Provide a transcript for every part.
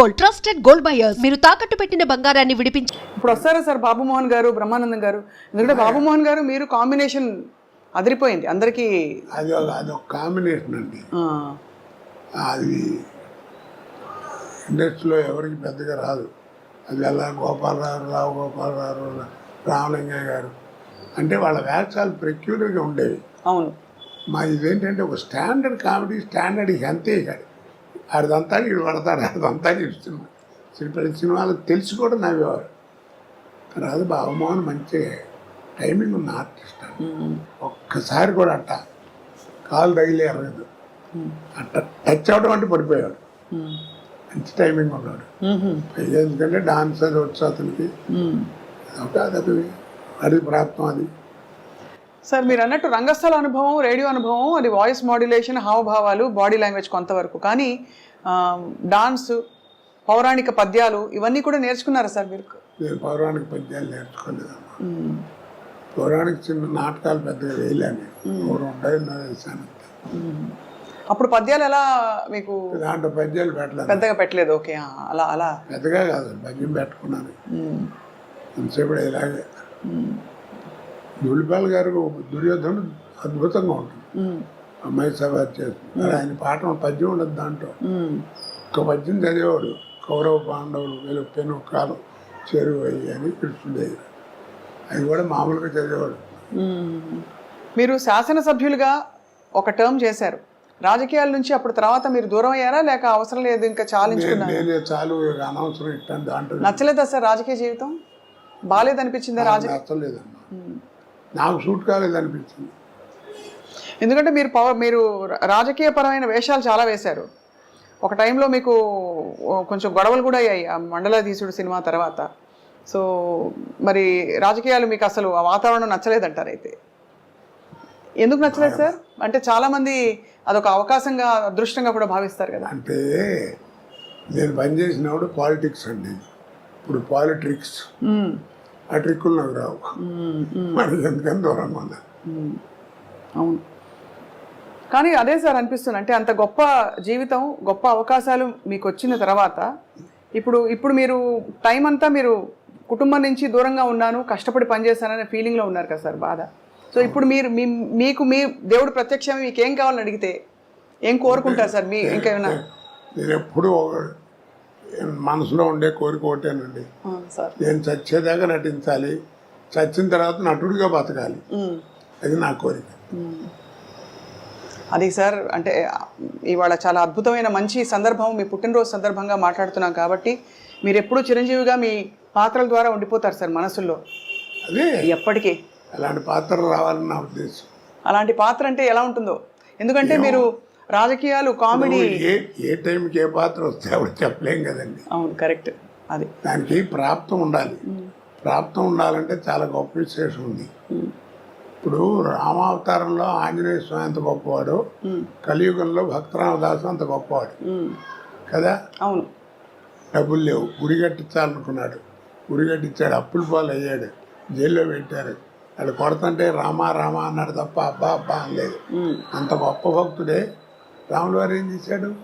Gold trusted gold buyers. మీరు తాకట్టు పెట్టిన బంగారాన్ని విడిపించి ఇప్పుడు వస్తారా సార్ బాబు మోహన్ గారు బ్రహ్మానందం గారు? ఎందుకంటే బాబు మోహన్ గారు మీరు కాంబినేషన్ అదిరిపోయింది అందరికీ. అది అది ఒక కాంబినేషన్ అండి. ఆ, అది ఇండస్ట్రీలో ఎవరికి పెద్దగా రాదు. అది అలా గోపాలరావు రావు గోపాలరావు రామలింగయ్య గారు. అంటే వాళ్ళ వేషాలు పెక్యులర్గా ఉండేవి. అవును. మా ఇదేంటంటే ఒక స్టాండర్డ్ కామెడీ స్టాండర్డ్ అంతే ఇక ఆడిదంతా ఇడు పడతాడు ఆడిదంతా ఇస్తున్నా ప్రతి సినిమాలు తెలిసి కూడా నవ్వేవారు. తర్వాత బాబుమోహన్ మంచి టైమింగ్ ఉన్న ఆర్టిస్ట్. ఒక్కసారి కూడా అట్ట కాలు తగిలి ఎరగదు అట్ట టచ్ అవడం అంటే పడిపోయాడు మంచి టైమింగ్ ఉన్నాడు ఎందుకంటే డాన్స్ అది వచ్చు అతనికి ఉమ్. ఒక అదొక అది ప్రాప్తం అది. సార్ మీరు అన్నట్టు రంగస్థల అనుభవం రేడియో అనుభవం అది వాయిస్ మాడ్యులేషన్ హావభావాలు బాడీ లాంగ్వేజ్ కొంతవరకు. కానీ డాన్స్ పౌరాణిక పద్యాలు ఇవన్నీ కూడా నేర్చుకున్నారా సార్ మీరు? నేను పౌరాణిక పద్యాలు నేర్చుకోలేదమ్మా. ఉమ్, పౌరాణిక చిన్న నాటకాలు పెద్దగా ఉమ్. అప్పుడు పద్యాలు ఎలా మీకు దాంట్లో పద్యాలు పెట్టలేదు. పెద్దగా పెట్టలేదు? ఓకే అలా అలా. పెద్దగా కాదు పద్యం పెట్టుకున్నాను. ఎంతసేపు ఇలాగే. ధూళిపాల్ గారు దుర్యోధనుడు అద్భుతంగా ఉంటుంది. అమ్మాయి సభ చేస్తుంది ఆయన పాట పద్యం ఉండదు దాంట్లో. ఒక పద్యం చదివేవాడు కౌరవ పాండవులు వీళ్ళు పెను కాలం చెరువు అయ్యి అని కృష్ణుడు అది కూడా మామూలుగా చదివేవాడు. మీరు శాసనసభ్యులుగా ఒక టర్మ్ చేశారు. రాజకీయాల నుంచి అప్పుడు తర్వాత మీరు దూరం అయ్యారా? లేక అవసరం లేదు ఇంకా నేను చాలించుకున్నారు? నేనే చాలు అనవసరం ఇట్టాను దాంట్లో నచ్చలేదా సార్ రాజకీయ జీవితం? బాగాలేదనిపించిందా రాజకీయ నచ్చలేదమ్మా. నాకు సూట్ కాలేదు అనిపించింది. ఎందుకంటే మీరు పవర్ మీరు రాజకీయ పరమైన వేషాలు చాలా వేశారు. ఒక టైంలో మీకు కొంచెం గొడవలు కూడా అయ్యాయి ఆ మండలాధీశుడు సినిమా తర్వాత. సో మరి రాజకీయాలు మీకు అసలు ఆ వాతావరణం నచ్చలేదంటారు అయితే? ఎందుకు నచ్చలేదు సార్? అంటే చాలా మంది అదొక అవకాశంగా అదృష్టంగా కూడా భావిస్తారు కదా. అంటే నేను పనిచేసినప్పుడు పాలిటిక్స్ అండి. ఇప్పుడు పాలిటిక్స్. ఆ ట్రిక్కులు నాకు రావు. మరి ఎందుకని దూరంగా మ్మ్. అవును. కానీ అదే సార్ అనిపిస్తుంది. అంటే అంత గొప్ప జీవితం గొప్ప అవకాశాలు మీకు వచ్చిన తర్వాత ఇప్పుడు ఇప్పుడు మీరు టైం అంతా మీరు కుటుంబం నుంచి దూరంగా ఉన్నాను కష్టపడి పనిచేశాననే ఫీలింగ్లో ఉన్నారు కదా సార్ బాధ. సో ఇప్పుడు మీరు మీ మీకు మీ దేవుడు ప్రత్యక్షంగా మీకు ఏం కావాలని అడిగితే ఏం కోరుకుంటారు సార్ మీ ఇంకేమైనా నేను ఎప్పుడూ మనసులో ఉండే కోరిక ఒకటేనండి. నేను చచ్చేదాకా నటించాలి. చచ్చిన తర్వాత నటుడిగా బతకాలి. అది నా కోరిక. అది సార్ అంటే ఇవాళ చాలా అద్భుతమైన మంచి సందర్భం మీ పుట్టినరోజు సందర్భంగా మాట్లాడుతున్నాం కాబట్టి మీరు ఎప్పుడూ చిరంజీవిగా మీ పాత్రల ద్వారా ఉండిపోతారు సార్ మనసుల్లో. అదే. ఎప్పటికీ. అలాంటి పాత్ర రావాలని నా ఉద్దేశం. అలాంటి పాత్ర అంటే ఎలా ఉంటుందో? ఎందుకంటే మీరు రాజకీయాలు కామెడీ. ఏ ఏ టైంకి ఏ పాత్ర వస్తే అప్పుడు చెప్పలేం కదండి. అవును కరెక్ట్. అది. దానికి ప్రాప్తం ఉండాలి. ప్రాప్తం ఉండాలంటే చాలా గొప్ప విశేషం ఉంది. ఇప్పుడు రామావతారంలో ఆంజనేయ స్వామి అంత గొప్పవాడు. కలియుగంలో భక్తరామదాసు అంత గొప్పవాడు. కదా? అవును. డబ్బులు లేవు. గుడి కట్టించాలనుకున్నాడు. గుడి కట్టించాడు. అప్పుల పాలు అయ్యాడు జైల్లో పెట్టారు. వాళ్ళు కొడతంటే రామా రామా అన్నాడు తప్ప అబ్బా అబ్బా అనలేదు. అంత గొప్ప భక్తుడే. రాములు వారు ఏం చేశాడు?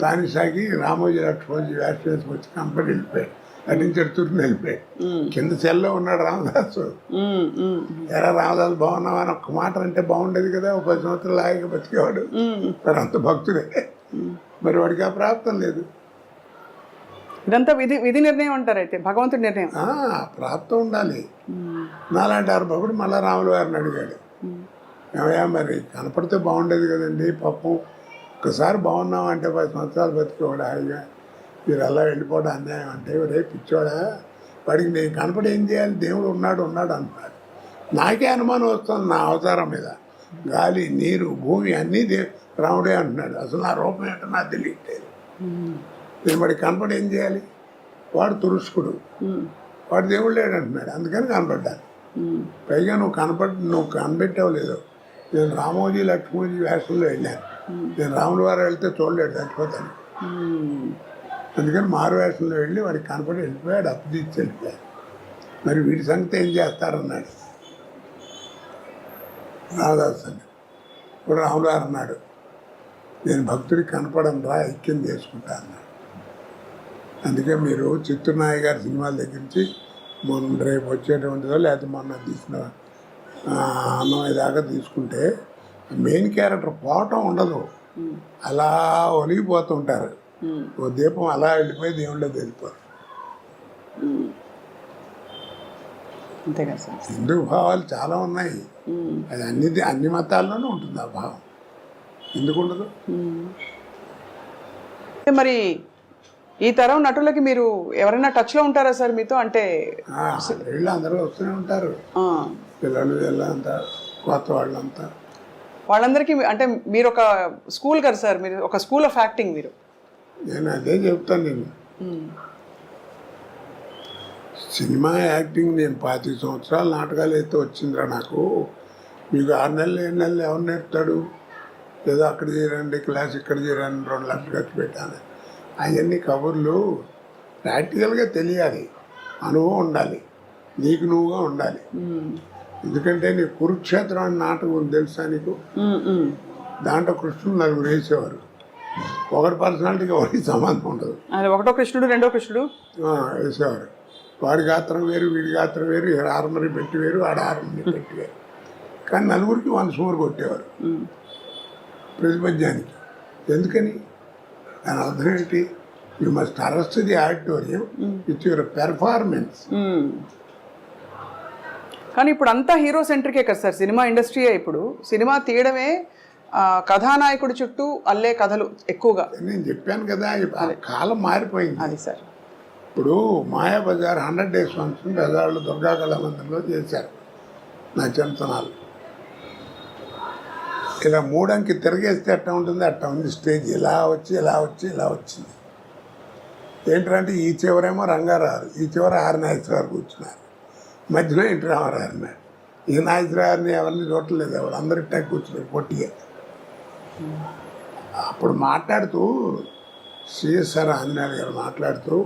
తానిషాకి రామోజీ లక్ష్మణజీ వేస్ట్ వేసుకొచ్చి కంపెనీ వెళ్ళిపోయాడు. నటించాడు తుర్ని వెళ్ళిపోయాడు. మ్మ్. కింద సెల్లో ఉన్నాడు రామదాసు. ఎరా రామదాసు బాగున్నావా? అని ఒక్క మాట అంటే బాగుండేది కదా ఒక పది సంవత్సరాలు లాగా బతికేవాడు. మరి అంత భక్తుడే. మరి వాడికి ఆ ప్రాప్తం లేదు. ఇదంతా విధి విధి నిర్ణయం అంటారు అయితే భగవంతుడి నిర్ణయం. ప్రాప్తం ఉండాలి. నాలాంటి అర్భకుడు మళ్ళా రాములు వారిని అడిగాడు. ఏమయ్యా మరి కనపడితే బాగుండేది కదండి పాపం. ఒక్కసారి బాగున్నాం అంటే పది సంవత్సరాలు బతికేవాడు? హాయిగా మీరు అలా వెళ్ళిపోవడం అన్యాయం అంటే రే పిచ్చోడా వాడికి నేను కనపడి ఏం చేయాలి? దేవుడు ఉన్నాడు ఉన్నాడు అంటున్నాడు నాకే అనుమానం వస్తుంది నా అవతారం మీద. గాలి నీరు భూమి అన్నీ దే రాముడే అంటున్నాడు. అసలు నా రూపం ఏంటో నాకు తెలియట్లేదు. నేను వాడికి కనపడి ఏం చేయాలి? వాడు తురుష్కుడు. వాడు దేవుడు లేడు అంటున్నాడు. అందుకని కనపడ్డాను. పైగా నువ్వు కనపడి నువ్వు కనిపెట్టావు లేదు నేను రామోజీ లక్ష్మోజీ వేషంలో వెళ్ళాను. నేను రాముల వారు వెళ్తే చూడలేడు చచ్చిపోతాను అందుకని మారు వేషంలో వెళ్ళి వాడికి కనపడి వెళ్ళిపోయాడు అప్పు తీసి వెళ్ళిపోయాడు మరి వీడి సంగతి ఏం చేస్తారన్నాడు? రాధాస్ అని ఇప్పుడు రాములు గారు అన్నాడు నేను భక్తుడికి కనపడను రా ఐక్యం చేసుకుంటా అన్నాడు. అందుకే మీరు చిత్రనాయ గారి సినిమాల దగ్గర నుంచి మొన్న రేపు వచ్చేటువంటిదో లేకపోతే మొన్న తీసిన ఆ, అన్నమయ్య దాకా తీసుకుంటే మెయిన్ క్యారెక్టర్ పోవటం ఉండదు. అలా ఒలిగిపోతుంటారు ఓ దీపం అలా వెళ్ళిపోయి దేవుళ్ళో వెళ్ళిపోరు సార్. హిందూ భావాలు చాలా ఉన్నాయి. అది అన్ని అన్ని మతాల్లోనూ ఉంటుంది ఆ భావం. ఎందుకు ఉండదు? మరి ఈ తరం నటులకి మీరు ఎవరైనా టచ్లో ఉంటారా సార్ మీతో? అంటే అందరూ వస్తూనే ఉంటారు. పిల్లలు వీళ్ళంతా కొత్త వాళ్ళంతా. వాళ్ళందరికీ అంటే మీరు ఒక స్కూల్ కదా సార్ మీరు ఒక స్కూల్ ఆఫ్ యాక్టింగ్ మీరు. నేను అదే చెప్తాను నేను. సినిమా యాక్టింగ్ నేను పాతిక సంవత్సరాలు నాటకాలు అయితే వచ్చిందిరా నాకు. మీకు ఆరు నెలలు ఏడు నెలలు ఎవరు నేర్పుతాడు? ఏదో అక్కడ చేరండి క్లాస్ ఇక్కడ చేరండి రెండు లక్షలు ఖర్చు పెట్టాను అవన్నీ కబుర్లు. ప్రాక్టికల్గా తెలియాలి. అనుభవం ఉండాలి. నీకు నువ్వుగా ఉండాలి. ఎందుకంటే నీ కురుక్షేత్రం అనే నాటకం ఉంది తెలుసా నీకు? దాంట్లో కృష్ణుడు నలుగురు వేసేవారు. ఒకరి పర్సనాలిటీకి ఒకరికి సంబంధం ఉండదు. ఒకటో కృష్ణుడు రెండో కృష్ణుడు? వేసేవారు. వాడి గాత్రం వేరు వీడి గాత్రం వేరు ఈడ ఆర్మరీ పెట్టి వేరు ఆడ ఆర్మరీ పెట్టి వేరు. కానీ నలుగురికి వన్ సూర్ కొట్టేవారు. ప్రతిపద్యానికి. ఎందుకని? దాని అర్థం ఏంటి? You must arrest the auditorium with your performance. కానీ ఇప్పుడు అంతా హీరో సెంట్రికే కదా సార్ సినిమా ఇండస్ట్రీయే ఇప్పుడు. సినిమా తీయడమే కథానాయకుడి చుట్టూ అల్లే కథలు ఎక్కువగా. నేను చెప్పాను కదా కాలం మారిపోయింది. అది సార్. ఇప్పుడు మాయాబజార్ హండ్రెడ్ డేస్ ఫంక్షన్ బెజార్లో దుర్గా కళామందిరంలో చేశారు నా చింతనాలు ఇలా మూడంకి తిరిగేస్తే ఎట్లా ఉంటుంది అట్లా ఉంది స్టేజ్. ఇలా వచ్చి ఇలా వచ్చి ఇలా వచ్చింది. ఏంటంటే ఈ చివరేమో రంగారావు ఈ చివర ఆరు నాగేశ్వరరావు కూర్చున్నారు. మధ్యలో ఇంటి రామారావు ఉన్నాడు ఈ నాగేశ్వరరావుని ఎవరిని చూడలేదు ఎవరు. అందరి టైం కూర్చున్నారు పొట్టిగా అప్పుడు మాట్లాడుతూ సిఎస్ఆర్ ఆంజనేయులు గారు మాట్లాడుతూ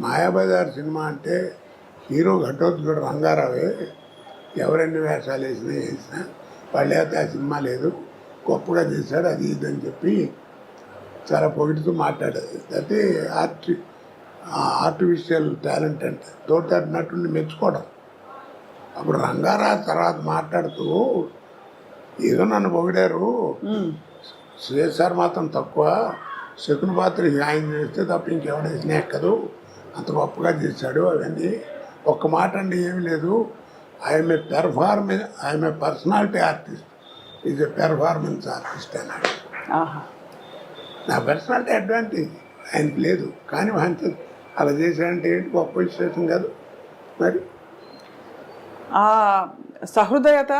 మాయాబజార్ సినిమా అంటే హీరో ఘటోత్కచుడు రంగారావే ఎవరెన్ని వేషాలు వేసినా వేసినా వాళ్ళు అయితే ఆ సినిమా లేదు. గొప్పగా చేశాడు అది ఇది అని చెప్పి చాలా పొగిడుతూ మాట్లాడేది అయితే ఆర్ట్ ఆర్టిఫిషియల్ టాలెంట్ అంటే తోట నటుడిని మెచ్చుకోవడం. అప్పుడు రంగారావు తర్వాత మాట్లాడుతూ ఏదో నన్ను పొగిడారు. సిఎస్ఆర్ మాత్రం తక్కువ. శకుని పాత్ర ఆయన చేస్తే తప్ప ఇంకెవడ వేసినా ఎక్కదు. అంత గొప్పగా చేశాడు అవన్నీ. ఒక్క మాట అండి ఏమీ లేదు. I am a performance I am a personality artist is a performance artist అన్నాడు. నా పర్సనాలిటీ అడ్వాంటేజ్ ఆయనకి లేదు. కానీ వాంచి అలా చేశాడంటే ఏంటి? గొప్ప విశేషం కాదు. మరి? ఆ సహృదయత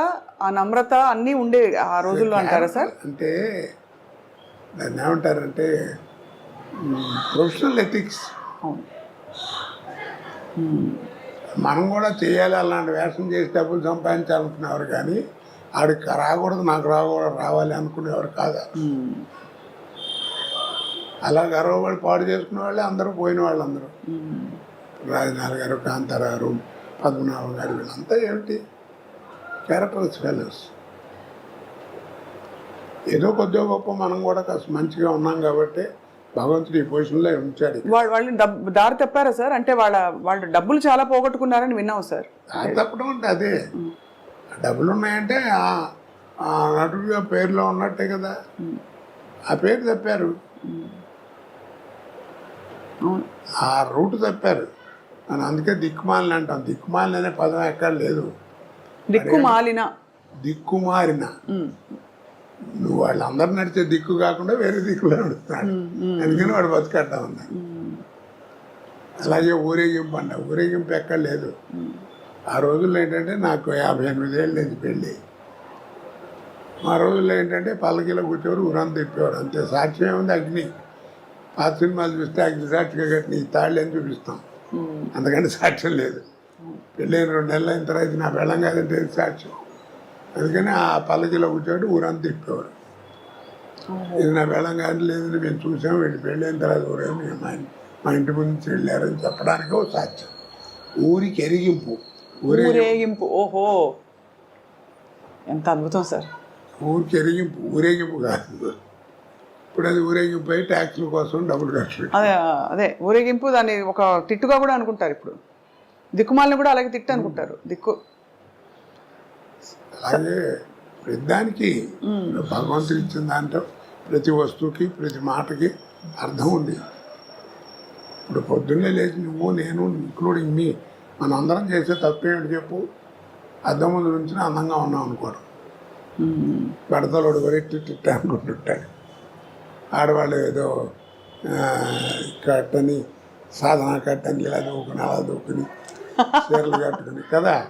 ఆ నమ్రత అన్నీ ఉండే ఆ రోజుల్లో అంటారా సార్? అంటే దాన్ని ఏమంటారంటే ప్రొఫెషనల్ ఎథిక్స్ అవును. మనం కూడా చేయాలి అలాంటి వేషం చేసి డబ్బులు సంపాదించాలనుకునేవారు కానీ ఆడికి రాకూడదు నాకు రాకూడదు రావాలి అనుకునేవారు కాదు. అలా గర్వపడి పాడు చేసుకునే వాళ్ళే అందరూ పోయిన వాళ్ళు అందరూ. రాజనాథ్ గారు కాంతారావు పద్మనాభం గారు వీళ్ళంతా ఏమిటి? క్యారెక్టర్స్ ఫెలోస్ ఏదో కొద్దిగా గొప్ప మనం కూడా కాస్త మంచిగా ఉన్నాం కాబట్టి భగవంతుడు ఈ పొజిషన్లో ఉంచాడు వాళ్ళు వాళ్ళని డబ్ దారి తప్పారా సార్? అంటే వాళ్ళ వాళ్ళు డబ్బులు చాలా పోగొట్టుకున్నారని విన్నాం సార్. అది తప్పడం అంటే అదే. డబ్బులు ఉన్నాయంటే నటుడిగా పేరులో ఉన్నట్టే కదా. ఆ పేరు తప్పారు. ఆ రూట్ తప్పారు. మనం అందుకే దిక్కుమాలిన అంటాం. దిక్కుమాలిన అనే పదం ఎక్కడ లేదు. దిక్కు మాలిన దిక్కుమారిన. నువ్వు వాళ్ళందరూ నడిచే దిక్కు కాకుండా వేరే దిక్కులో నడుస్తున్నాడు. అందుకని వాడు బతికట్టా ఉన్నాడు. అలాగే ఊరేగింపు అంట. ఊరేగింపు ఎక్కడ లేదు. ఆ రోజుల్లో ఏంటంటే నాకు యాభై ఎనిమిది ఏళ్ళు లేదు పెళ్ళి. మా రోజుల్లో ఏంటంటే పల్లకిలో కూర్చోరు ఊరంతా తిప్పేవారు అంతే. సాక్ష్యం ఏముంది అగ్ని. పాత సినిమాలు చూస్తే అగ్ని సాక్షిగా కట్టిన ఈ తాళ్ళు అని చూపిస్తాం. అంతకంటే సాక్ష్యం లేదు. పెళ్ళైన రెండు నెలలు అయిన తర్వాత నా పెళ్ళం కాదంటే సాక్ష్యం? అందుకని ఆ పల్లకిలో కూర్చోబెట్టి ఊరంతా తిప్పేవారు. ఇది నా పెళ్ళం కాదు లేదని మేము చూసాము వీళ్ళు పెళ్ళైన తర్వాత ఊరేమో మేము మా ఇంటి ముందు నుంచి వెళ్ళారని చెప్పడానికి ఒక సాక్ష్యం. ఊరికి ఎరిగింపు. ఊరే ఊరేగింపు ఓహో. ఎంత అద్భుతం సార్. ఊరికి ఎరిగింపు ఊరేగింపు కాదు. ఇప్పుడు అది ఊరేగిపోయి ట్యాక్సుల కోసం డబ్బులు ఖర్చు అదే అదే ఊరేగింపు దాన్ని ఒక తిట్టుగా కూడా అనుకుంటారు ఇప్పుడు. దిక్కుమాలని కూడా అలాగే తిట్టు అనుకుంటారు. దిక్కు. అలాగే ప్రతిదానికి భగవంతుడు ఇచ్చిన దాంట్లో ప్రతి వస్తువుకి ప్రతి మాటకి అర్థం ఉంది. ఇప్పుడు పొద్దున్నే లేచి నువ్వు నేను ఇంక్లూడింగ్ మీ మనం అందరం చేసే తప్పేమిటి చెప్పు. అద్దం ముందు నుంచి అందంగా ఉన్నాం అనుకోవడం పెడతలోడు వరెట్టి తిట్ట అనుకుంటుంటాడు ఆడవాళ్ళు ఏదో కట్టని సాధన కట్టని ఇలా దూకుని అలా దూకుని చీరలు కట్టుకుని కదా?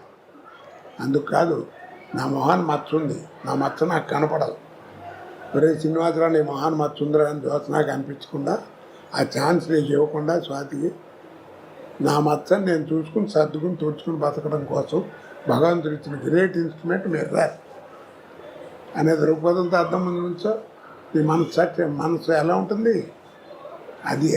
అందుకు కాదు నా మొహాన్ని మచ్చుంది. నా మచ్చ నాకు కనపడదు. ఒరే శ్రీనివాసరావు నీ మొహాన్ని మచ్చ అని దోశ నాకు అనిపించకుండా ఆ ఛాన్స్ నీకు ఇవ్వకుండా స్వాతికి నా మచ్చని నేను చూసుకుని సర్దుకుని తుడుచుకుని బతకడం కోసం భగవంతుడు ఇచ్చిన గ్రేట్ ఇన్స్ట్రుమెంట్ మీరు రారు. అనే దృక్పథంతో అర్థం ముందు నుంచో మనసు మనసు ఎలా ఉంటుంది? అది అది